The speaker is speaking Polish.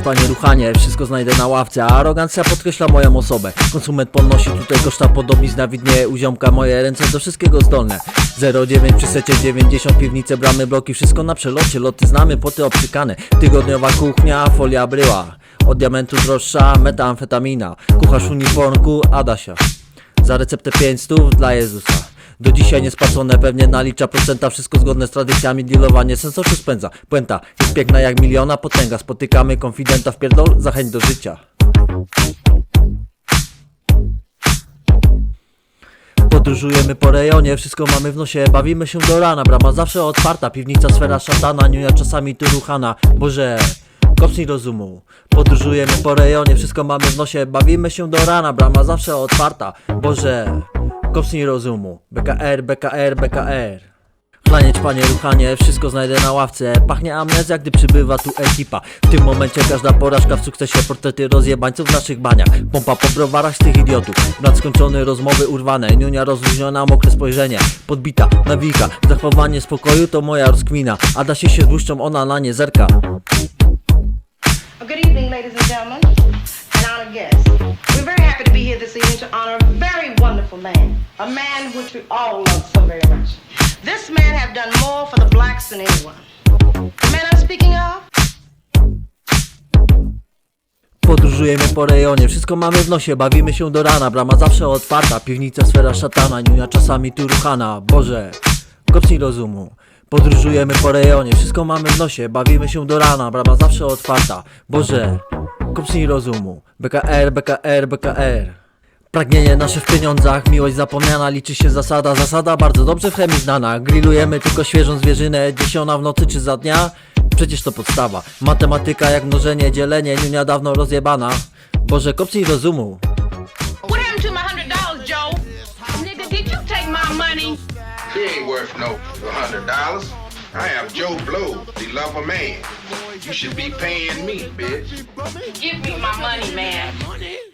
panie ruchanie, wszystko znajdę na ławce. A arogancja podkreśla moją osobę. Konsument podnosi tutaj koszta podobizna Widnieje u ziomka moje ręce do wszystkiego zdolne. 09 przy secie 90 Piwnice, bramy, bloki, wszystko na przelocie. Loty znamy, poty obcykane. Tygodniowa kuchnia, folia bryła. Od diamentu droższa, metamfetamina. Kucharz uniformku, Adasia. Za receptę 5 stów dla Jezusa do dzisiaj niespłacone pewnie nalicza procenta Wszystko zgodne z tradycjami, dealowanie sens oczu spędza. Puenta jest piękna jak miliona potęga Spotykamy konfidenta w pierdol, zachęć do życia. Podróżujemy po rejonie, wszystko mamy w nosie Bawimy się do rana, brama zawsze otwarta Piwnica, sfera szatana, niunia czasami tu ruchana. Boże, kopnij rozumu. Podróżujemy po rejonie, wszystko mamy w nosie Bawimy się do rana, brama zawsze otwarta. Boże, kopnij rozumu. BKR, BKR, BKR Chlanieć, panie, ruchanie, wszystko znajdę na ławce. Pachnie amnezja, gdy przybywa tu ekipa. W tym momencie każda porażka w sukcesie Portrety rozjebańców w naszych baniach. Pompa po browarach z tych idiotów. Brat skończony, rozmowy urwane. Niunia rozluźniona, mokre spojrzenie. Podbita, nawika, zachowanie spokoju to moja rozkmina. A da się się błyszczą, ona na nie zerka. Good evening, ladies and gentlemen, and honored guests. We're very happy to be here this evening to honor very wonderful man, a man which we all love so very much. This man have done more for the blacks than anyone. The man I'm speaking of? Podróżujemy po rejonie, wszystko mamy w nosie, bawimy się do rana Brama zawsze otwarta, piwnica, sfera szatana Niunia czasami tu ruchana, Boże, kopnij rozumu. Podróżujemy po rejonie, wszystko mamy w nosie, bawimy się do rana Brama zawsze otwarta, Boże, kopnij rozumu. BKR, BKR, BKR Pragnienie nasze w pieniądzach, miłość zapomniana, liczy się zasada Zasada bardzo dobrze w chemii znana Grillujemy tylko świeżą zwierzynę, dziś ona w nocy czy za dnia? Przecież to podstawa Matematyka jak mnożenie, dzielenie, niunia dawno rozjebana Boże, kopnij rozumu no. I am Joe Blow, the lover man. You should be paying me, bitch. Give me my money, man.